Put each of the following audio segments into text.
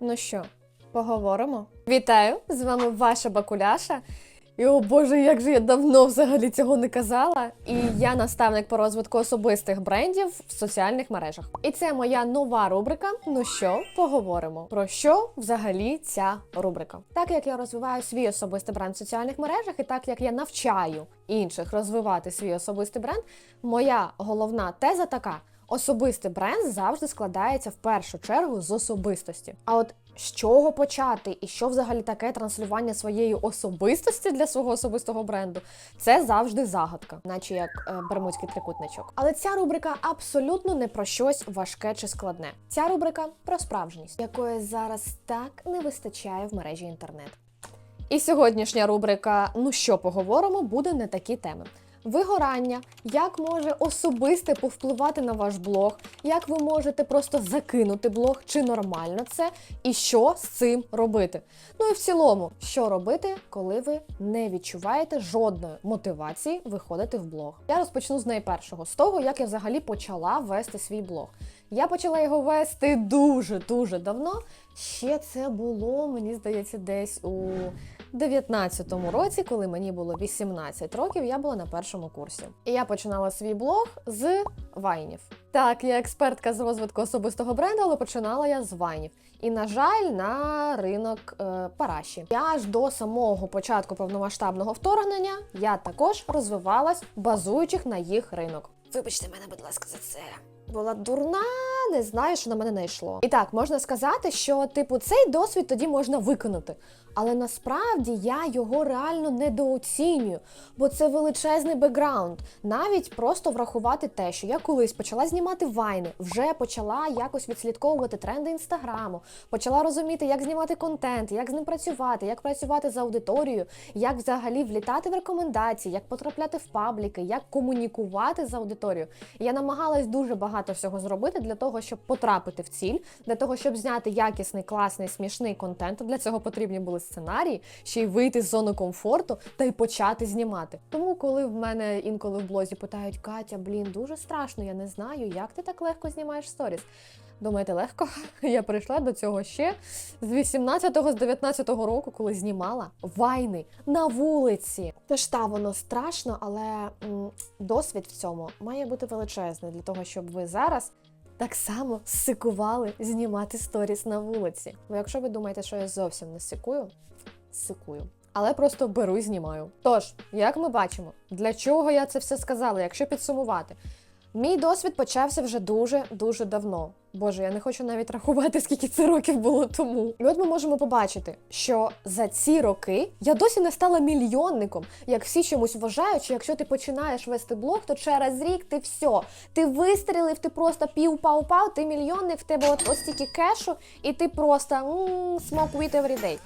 Ну що, поговоримо? Вітаю! З вами ваша Бакуляша. І о Боже, як же я давно взагалі цього не казала. І я наставник по розвитку особистих брендів в соціальних мережах. І це моя нова рубрика. Ну що, поговоримо. Про що взагалі ця рубрика? Так як я розвиваю свій особистий бренд в соціальних мережах, і так як я навчаю інших розвивати свій особистий бренд, моя головна теза така. Особистий бренд завжди складається в першу чергу з особистості. А от з чого почати і що взагалі таке транслювання своєї особистості для свого особистого бренду, це завжди загадка, наче як е, бермудський трикутничок. Але ця рубрика абсолютно не про щось важке чи складне. Ця рубрика про справжність, якої зараз так не вистачає в мережі інтернет. І сьогоднішня рубрика Ну що поговоримо буде на такі теми. Вигорання, як може особисте повпливати на ваш блог, як ви можете просто закинути блог, чи нормально це, і що з цим робити. Ну і в цілому, що робити, коли ви не відчуваєте жодної мотивації виходити в блог. Я розпочну з найпершого, з того, як я взагалі почала вести свій блог. Я почала його вести дуже-дуже давно. Ще це було, мені здається, десь у 19-му році, коли мені було 18 років, я була на першому курсі. І я починала свій блог з вайнів. Так, я експертка з розвитку особистого бренду, але починала я з вайнів. І, на жаль, на ринок е, параші. Я аж до самого початку повномасштабного вторгнення я також розвивалась, базуючись на їх ринок. Вибачте мене, будь ласка, за це. Була дурна, не знаю, що на мене не йшло. І так, можна сказати, що типу цей досвід тоді можна виконати. Але насправді я його реально недооцінюю, бо це величезний бекграунд. Навіть просто врахувати те, що я колись почала знімати вайни, вже почала якось відслідковувати тренди інстаграму, почала розуміти, як знімати контент, як з ним працювати, як працювати з аудиторією, як взагалі влітати в рекомендації, як потрапляти в пабліки, як комунікувати з аудиторією. Я намагалась дуже багато всього зробити для того, щоб потрапити в ціль, для того, щоб зняти якісний, класний, смішний контент. Для цього потрібні були сценарії, ще й вийти з зони комфорту та й почати знімати. Тому, коли в мене інколи в блозі питають Катя, блін, дуже страшно, я не знаю, як ти так легко знімаєш сторіс. Думаєте, легко? Я прийшла до цього ще з 18-го, з 19-го року, коли знімала вайни на вулиці. Тож та воно страшно, але м, досвід в цьому має бути величезний для того, щоб ви зараз так само сикували знімати сторіс на вулиці. Бо якщо ви думаєте, що я зовсім не сикую, сикую. Але просто беру і знімаю. Тож, як ми бачимо, для чого я це все сказала, якщо підсумувати? Мій досвід почався вже дуже дуже давно. Боже, я не хочу навіть рахувати, скільки це років було тому. І от ми можемо побачити, що за ці роки я досі не стала мільйонником, як всі чомусь вважають, що якщо ти починаєш вести блог, то через рік ти все. Ти вистрілив, ти просто пів-пау-пау, ти мільйонник, в тебе от ось стільки кешу, і ти просто smoke weed every.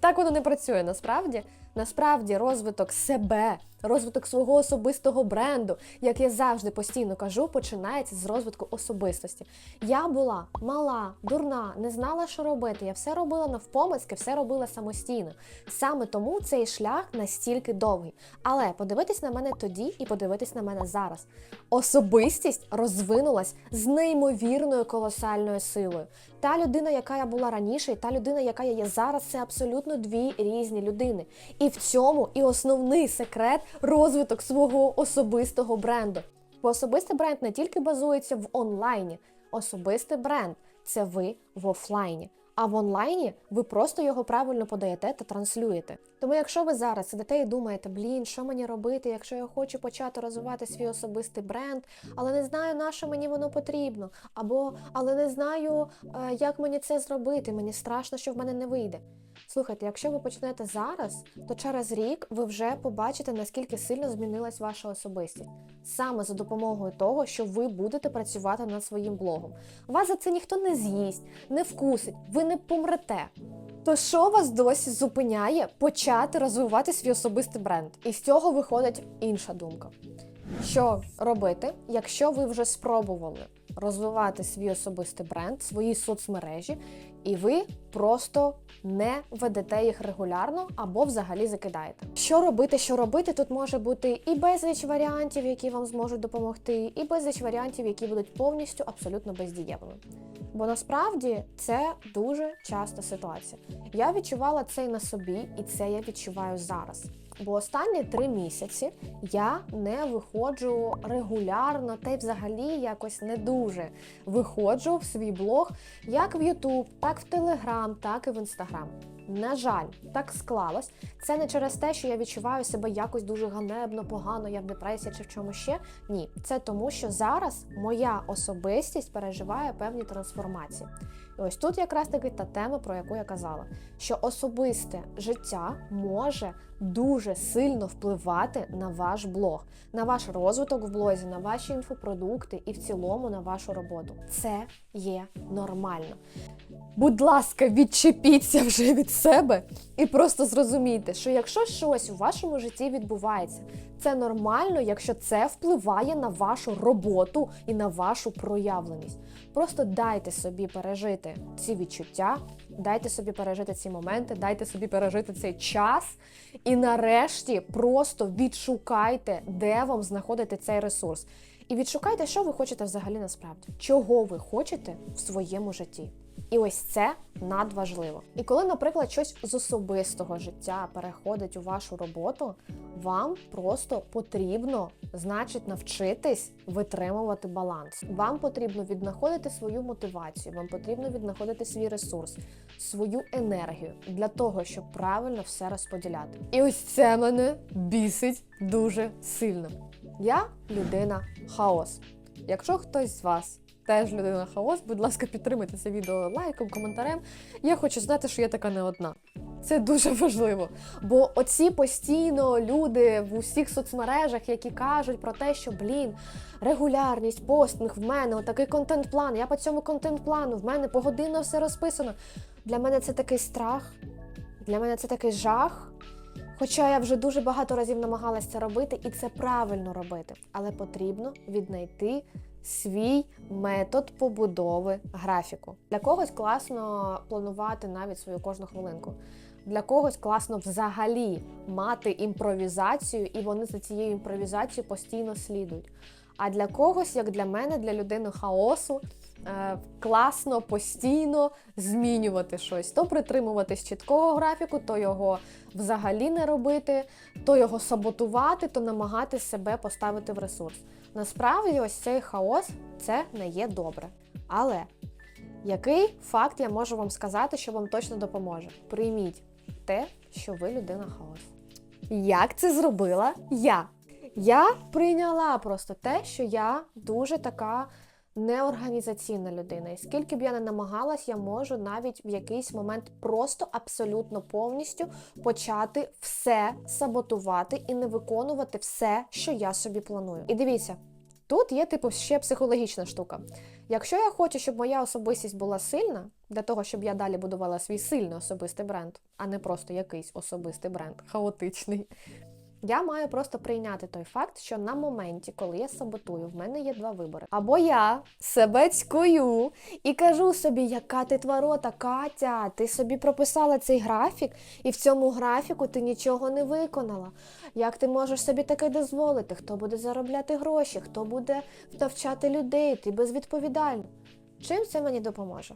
Так воно не працює насправді. Насправді розвиток себе, розвиток свого особистого бренду, як я завжди постійно кажу, починається з розвитку особистості. Я була мала, дурна, не знала, що робити. Я все робила навпомацьки, все робила самостійно. Саме тому цей шлях настільки довгий. Але подивитись на мене тоді і подивитись на мене зараз. Особистість розвинулась з неймовірною колосальною силою. Та людина, яка я була раніше, і та людина, яка я є зараз, це абсолютно дві різні людини. І в цьому і основний секрет розвиток свого особистого бренду. Бо особистий бренд не тільки базується в онлайні, особистий бренд це ви в офлайні. А в онлайні ви просто його правильно подаєте та транслюєте. Тому, якщо ви зараз сидите і думаєте, блін, що мені робити, якщо я хочу почати розвивати свій особистий бренд, але не знаю, на що мені воно потрібно, або але не знаю, е, як мені це зробити, мені страшно, що в мене не вийде. Слухайте, якщо ви почнете зараз, то через рік ви вже побачите, наскільки сильно змінилась ваша особистість. Саме за допомогою того, що ви будете працювати над своїм блогом. Вас за це ніхто не з'їсть, не вкусить, ви не помрете. То що вас досі зупиняє почати розвивати свій особистий бренд? І з цього виходить інша думка. Що робити, якщо ви вже спробували розвивати свій особистий бренд, свої соцмережі, і ви просто не ведете їх регулярно або взагалі закидаєте. Що робити, що робити? Тут може бути і безліч варіантів, які вам зможуть допомогти, і безліч варіантів, які будуть повністю абсолютно бездієвими. Бо насправді це дуже часта ситуація. Я відчувала це і на собі, і це я відчуваю зараз. Бо останні три місяці я не виходжу регулярно, та й взагалі якось не дуже виходжу в свій блог як в YouTube, так в Telegram, так і в Instagram. На жаль, так склалось. Це не через те, що я відчуваю себе якось дуже ганебно, погано, я в депресії чи в чому ще. Ні, це тому, що зараз моя особистість переживає певні трансформації. І ось тут якраз таки та тема, про яку я казала, що особисте життя може дуже сильно впливати на ваш блог, на ваш розвиток в блозі, на ваші інфопродукти і в цілому на вашу роботу. Це є нормально. Будь ласка, відчепіться вже від себе і просто зрозумійте, що якщо щось у вашому житті відбувається, це нормально, якщо це впливає на вашу роботу і на вашу проявленість. Просто дайте собі пережити ці відчуття, дайте собі пережити ці моменти, дайте собі пережити цей час. І нарешті просто відшукайте, де вам знаходити цей ресурс. І відшукайте, що ви хочете взагалі насправді, чого ви хочете в своєму житті. І ось це надважливо. І коли, наприклад, щось з особистого життя переходить у вашу роботу, вам просто потрібно, значить, навчитись витримувати баланс. Вам потрібно віднаходити свою мотивацію, вам потрібно віднаходити свій ресурс, свою енергію для того, щоб правильно все розподіляти. І ось це мене бісить дуже сильно. Я людина хаос. Якщо хтось з вас теж людина хаос, будь ласка, підтримайте це відео лайком, коментарем. Я хочу знати, що я така не одна. Це дуже важливо. Бо оці постійно люди в усіх соцмережах, які кажуть про те, що блін, регулярність, постинг, в мене отакий контент-план. Я по цьому контент-плану, в мене погодинно все розписано. Для мене це такий страх, для мене це такий жах. Хоча я вже дуже багато разів намагалася це робити, і це правильно робити, але потрібно віднайти свій метод побудови графіку. Для когось класно планувати навіть свою кожну хвилинку. Для когось класно взагалі мати імпровізацію, і вони за цією імпровізацією постійно слідують. А для когось, як для мене, для людини хаосу, класно постійно змінювати щось, то притримуватись чіткого графіку, то його взагалі не робити, то його саботувати, то намагатись себе поставити в ресурс. Насправді, ось цей хаос це не є добре. Але який факт я можу вам сказати, що вам точно допоможе? Прийміть те, що ви людина хаос. Як це зробила я? Я прийняла просто те, що я дуже така неорганізаційна людина. І скільки б я не намагалась, я можу навіть в якийсь момент просто абсолютно повністю почати все саботувати і не виконувати все, що я собі планую. І дивіться. Тут є типу ще психологічна штука. Якщо я хочу, щоб моя особистість була сильна, для того, щоб я далі будувала свій сильний особистий бренд, а не просто якийсь особистий бренд, хаотичний, я маю просто прийняти той факт, що на моменті, коли я саботую, в мене є два вибори. Або я себе цькую і кажу собі, яка ти тварота, Катя, ти собі прописала цей графік, і в цьому графіку ти нічого не виконала. Як ти можеш собі таке дозволити? Хто буде заробляти гроші, хто буде навчати людей, ти безвідповідальна. Чим це мені допоможе?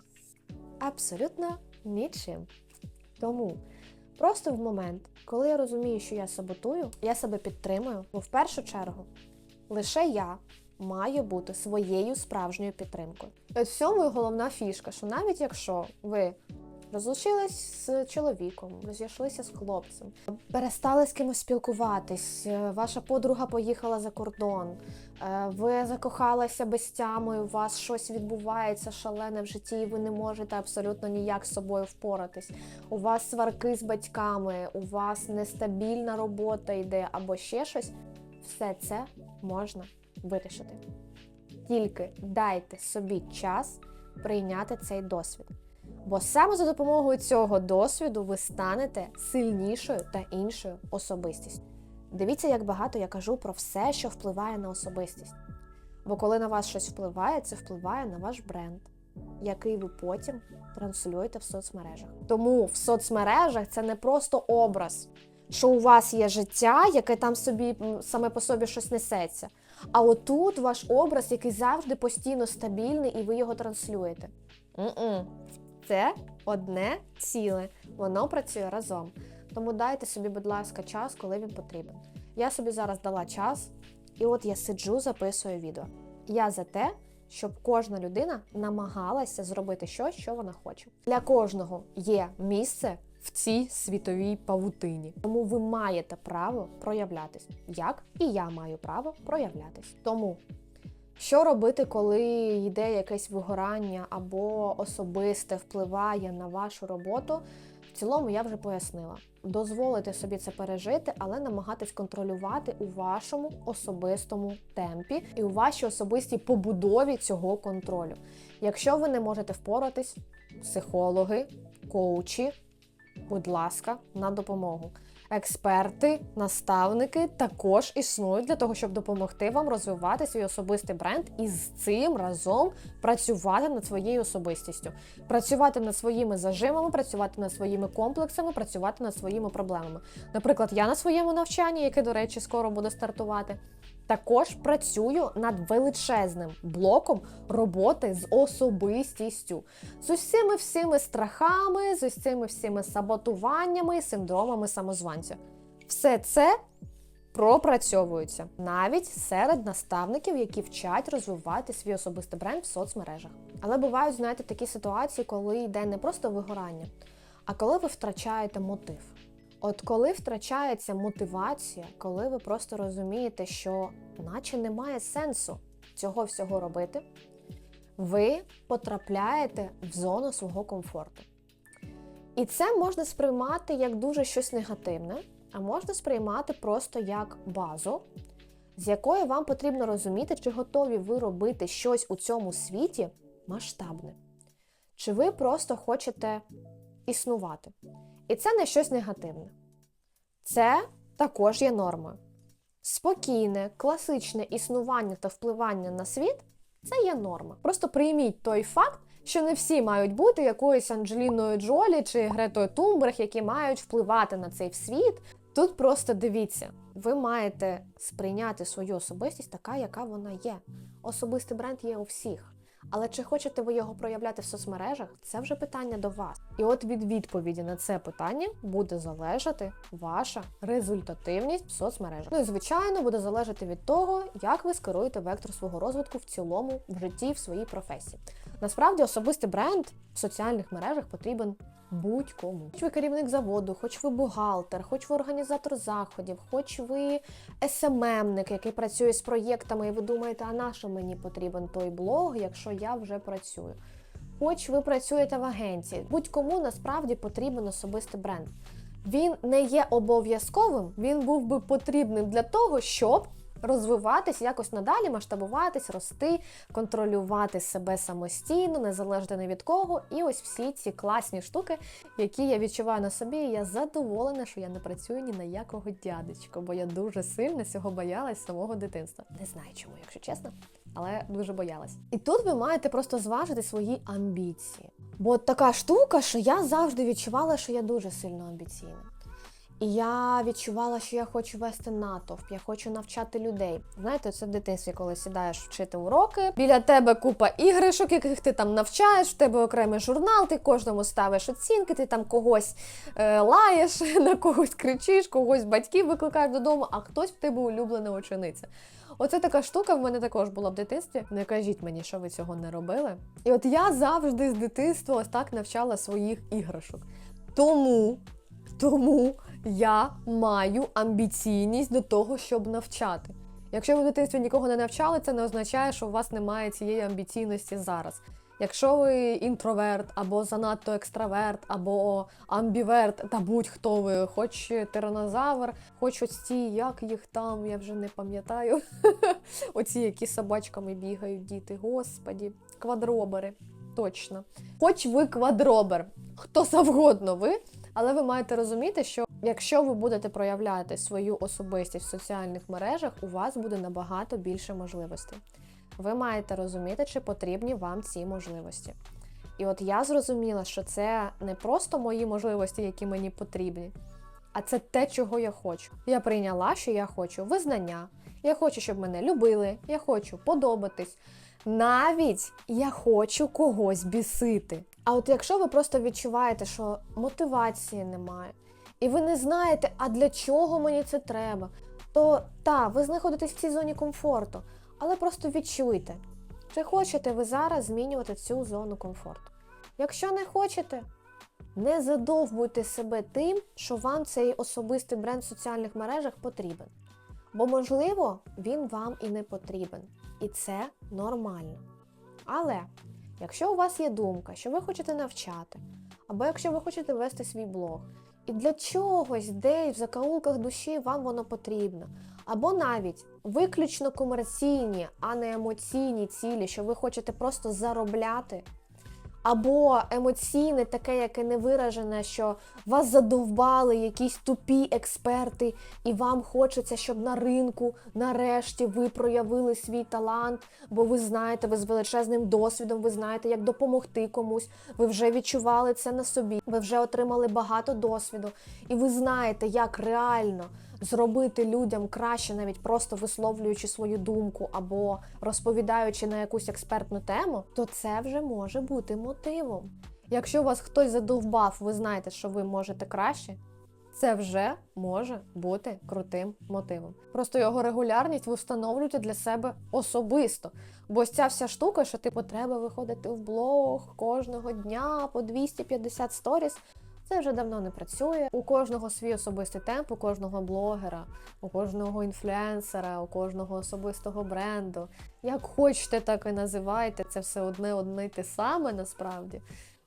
Абсолютно нічим. Тому. Просто в момент, коли я розумію, що я саботую, я себе підтримую, бо в першу чергу лише я маю бути своєю справжньою підтримкою. От в цьому і головна фішка, що навіть якщо ви розлучились з чоловіком, розійшлися з хлопцем, перестали з кимось спілкуватись, е, ваша подруга поїхала за кордон, е, ви закохалися без тями, у вас щось відбувається шалене в житті, і ви не можете абсолютно ніяк з собою впоратись. У вас сварки з батьками, у вас нестабільна робота йде або ще щось. Все це можна вирішити. Тільки дайте собі час прийняти цей досвід. Бо саме за допомогою цього досвіду ви станете сильнішою та іншою особистістю. Дивіться, як багато я кажу про все, що впливає на особистість. Бо коли на вас щось впливає, це впливає на ваш бренд, який ви потім транслюєте в соцмережах. Тому в соцмережах це не просто образ, що у вас є життя, яке там собі саме по собі щось несеться. А отут ваш образ, який завжди постійно стабільний, і ви його транслюєте. М-м. Це одне ціле, воно працює разом. Тому дайте собі, будь ласка, час, коли він потрібен. Я собі зараз дала час, і от я сиджу, записую відео. Я за те, щоб кожна людина намагалася зробити щось, що вона хоче. Для кожного є місце в цій світовій павутині. Тому ви маєте право проявлятись, як і я маю право проявлятись. Тому що робити, коли йде якесь вигорання або особисте впливає на вашу роботу? В цілому я вже пояснила. Дозволити собі це пережити, але намагатись контролювати у вашому особистому темпі і у вашій особистій побудові цього контролю. Якщо ви не можете впоратись, психологи, коучі, будь ласка, на допомогу. Експерти, наставники також існують для того, щоб допомогти вам розвивати свій особистий бренд і з цим разом працювати над своєю особистістю, працювати над своїми зажимами, працювати над своїми комплексами, працювати над своїми проблемами. Наприклад, я на своєму навчанні, яке, до речі, скоро буде стартувати. Також працюю над величезним блоком роботи з особистістю, з усіми всіми страхами, з усіми всіми саботуваннями синдромами самозванця. Все це пропрацьовується навіть серед наставників, які вчать розвивати свій особистий бренд в соцмережах. Але бувають, знаєте, такі ситуації, коли йде не просто вигорання, а коли ви втрачаєте мотив. От коли втрачається мотивація, коли ви просто розумієте, що наче немає сенсу цього всього робити, ви потрапляєте в зону свого комфорту. І це можна сприймати як дуже щось негативне, а можна сприймати просто як базу, з якої вам потрібно розуміти, чи готові ви робити щось у цьому світі масштабне, чи ви просто хочете існувати. І це не щось негативне. Це також є нормою. Спокійне, класичне існування та впливання на світ це є норма. Просто прийміть той факт, що не всі мають бути якоюсь Анджеліною Джолі чи Гретою Тумберг, які мають впливати на цей світ. Тут просто дивіться, ви маєте сприйняти свою особистість така, яка вона є. Особистий бренд є у всіх. Але чи хочете ви його проявляти в соцмережах, це вже питання до вас. І от від відповіді на це питання буде залежати ваша результативність в соцмережах. Ну і звичайно буде залежати від того, як ви скеруєте вектор свого розвитку в цілому в житті, в своїй професії. Насправді особистий бренд в соціальних мережах потрібен будь-кому. Хоч ви керівник заводу, хоч ви бухгалтер, хоч ви організатор заходів, хоч ви СММник, який працює з проєктами, і ви думаєте, а на що мені потрібен той блог, якщо я вже працюю. Хоч ви працюєте в агенції, будь-кому насправді потрібен особистий бренд. Він не є обов'язковим, він був би потрібним для того, щоб розвиватись, якось надалі, масштабуватись, рости, контролювати себе самостійно, не залежати ні від кого. І ось всі ці класні штуки, які я відчуваю на собі. І я задоволена, що я не працюю ні на якого дядечка, бо я дуже сильно цього боялась самого дитинства. Не знаю чому, якщо чесно, але дуже боялась. І тут ви маєте просто зважити свої амбіції. Бо така штука, що я завжди відчувала, що я дуже сильно амбіційна. І я відчувала, що я хочу вести натовп, я хочу навчати людей. Знаєте, це в дитинстві, коли сідаєш вчити уроки. Біля тебе купа іграшок, яких ти там навчаєш, в тебе окремий журнал, ти кожному ставиш оцінки, ти там когось е, лаєш, на когось кричиш, когось батьків викликаєш додому, а хтось в тебе улюблена учениця. Оце така штука в мене також була в дитинстві. Не кажіть мені, що ви цього не робили. І от я завжди з дитинства ось так навчала своїх іграшок. Тому, тому я маю амбіційність до того, щоб навчати. Якщо ви в дитинстві нікого не навчали, це не означає, що у вас немає цієї амбіційності зараз. Якщо ви інтроверт, або занадто екстраверт, або амбіверт, та будь-хто ви, хоч тиранозавр, хоч ось ці, як їх там, я вже не пам'ятаю. Оці, які собачками бігають діти, господі, квадробери, точно. Хоч ви квадробер, хто завгодно ви, але ви маєте розуміти, що якщо ви будете проявляти свою особистість в соціальних мережах, у вас буде набагато більше можливостей. ви маєте розуміти, чи потрібні вам ці можливості. І от я зрозуміла, що це не просто мої можливості, які мені потрібні, а це те, чого я хочу. Я прийняла, що я хочу визнання, я хочу, щоб мене любили, я хочу подобатись. Навіть я хочу когось бісити. А от якщо ви просто відчуваєте, що мотивації немає, і ви не знаєте, а для чого мені це треба, то та, ви знаходитесь в цій зоні комфорту, але просто відчуйте, чи хочете ви зараз змінювати цю зону комфорту. Якщо не хочете, не задовбуйте себе тим, що вам цей особистий бренд в соціальних мережах потрібен. Бо, можливо, він вам і не потрібен. І це нормально. Але якщо у вас є думка, що ви хочете навчати, або якщо ви хочете вести свій блог, і для чогось десь в закаулках душі вам воно потрібно, або навіть виключно комерційні, а не емоційні цілі, що ви хочете просто заробляти, або емоційне, таке, яке не виражене, що вас задовбали якісь тупі експерти, і вам хочеться, щоб на ринку нарешті ви проявили свій талант, бо ви знаєте, ви з величезним досвідом, ви знаєте, як допомогти комусь. Ви вже відчували це на собі, ви вже отримали багато досвіду, і ви знаєте, як реально зробити людям краще, навіть просто висловлюючи свою думку або розповідаючи на якусь експертну тему, то це вже може бути мотивом. Якщо вас хтось задовбав, ви знаєте, що ви можете краще. Це вже може бути крутим мотивом. Просто його регулярність ви встановлюєте для себе особисто. Бо ось ця вся штука, що типу треба виходити в блог кожного дня по 250 сторіс. Це вже давно не працює. У кожного свій особистий темп, у кожного блогера, у кожного інфлюенсера, у кожного особистого бренду. Як хочете, так і називайте. Це все одне одне те саме насправді.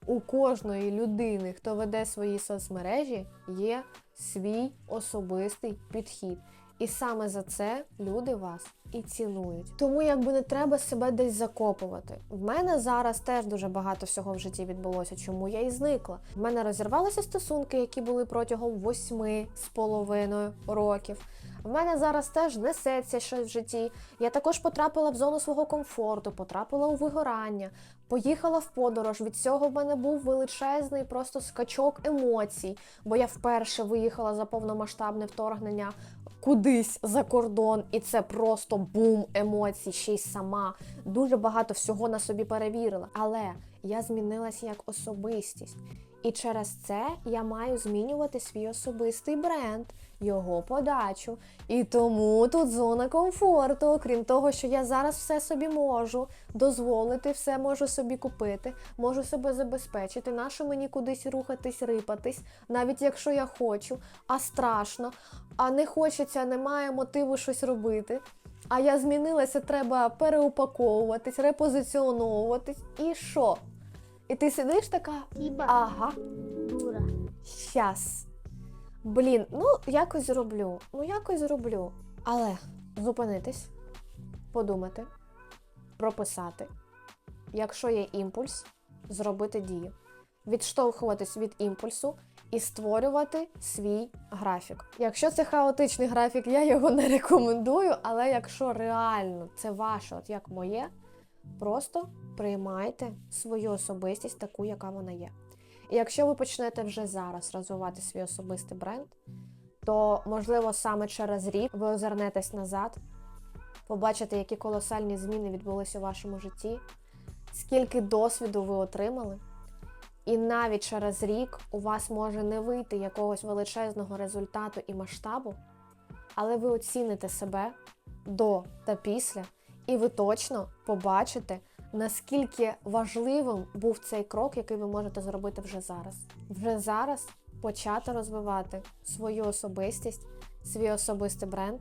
У кожної людини, хто веде свої соцмережі, є свій особистий підхід. І саме за це люди вас і цінують. Тому якби не треба себе десь закопувати. В мене зараз теж дуже багато всього в житті відбулося, чому я і зникла. В мене розірвалися стосунки, які були протягом восьми з половиною років. В мене зараз теж несеться щось в житті. Я також потрапила в зону свого комфорту, потрапила у вигорання, поїхала в подорож. Від цього в мене був величезний просто скачок емоцій, бо я вперше виїхала за повномасштабне вторгнення кудись за кордон, і це просто бум емоцій, ще й сама. Дуже багато всього на собі перевірила. Але я змінилася як особистість. І через це я маю змінювати свій особистий бренд, його подачу. І тому тут зона комфорту. Окрім того, що я зараз все собі можу дозволити, все можу собі купити, можу себе забезпечити. Нащо мені кудись рухатись, рипатись, навіть якщо я хочу, а страшно, а не хочеться, немає мотиву щось робити. А я змінилася, треба переупаковуватись, репозиціоновуватись. І що? І ти сидиш така, Хіба ага, дура. щас. Блін, ну якось зроблю, ну якось зроблю. Але зупинитись, подумати, прописати. Якщо є імпульс, зробити дію. Відштовхуватись від імпульсу і створювати свій графік. Якщо це хаотичний графік, я його не рекомендую, але якщо реально це ваше, от як моє, просто приймайте свою особистість таку, яка вона є. І якщо ви почнете вже зараз розвивати свій особистий бренд, то можливо саме через рік ви озирнетесь назад, побачите, які колосальні зміни відбулися у вашому житті, скільки досвіду ви отримали. І навіть через рік у вас може не вийти якогось величезного результату і масштабу, але ви оціните себе до та після, і ви точно побачите, наскільки важливим був цей крок, який ви можете зробити вже зараз. Вже зараз почати розвивати свою особистість, свій особистий бренд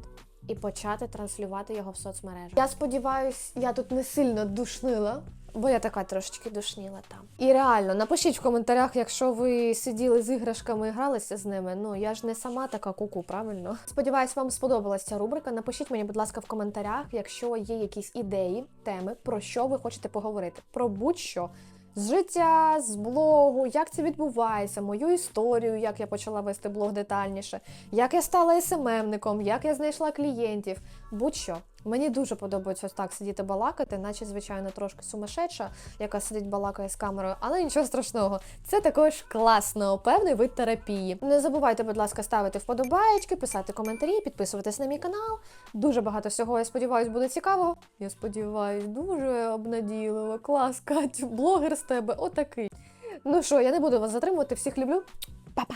і почати транслювати його в соцмережах. Я сподіваюсь, я тут не сильно душнила. Бо я така трошечки душніла там. І реально, напишіть в коментарях, якщо ви сиділи з іграшками і гралися з ними. Ну я ж не сама така куку, правильно? Сподіваюсь, вам сподобалася ця рубрика. Напишіть мені, будь ласка, в коментарях, якщо є якісь ідеї, теми, про що ви хочете поговорити. Про будь-що. З життя, з блогу, як це відбувається, мою історію, як я почала вести блог детальніше, як я стала СММником, як я знайшла клієнтів, будь-що. Мені дуже подобається ось так сидіти балакати, наче, звичайно, трошки сумасшедша, яка сидить балакає з камерою, але нічого страшного. Це також класно, певний вид терапії. Не забувайте, будь ласка, ставити вподобаєчки, писати коментарі, підписуватись на мій канал. Дуже багато всього, я сподіваюся, буде цікавого. Я сподіваюсь, дуже обнадійливо. Клас, Катю, блогер з тебе, отакий. Ну що, я не буду вас затримувати, всіх люблю. Па-па!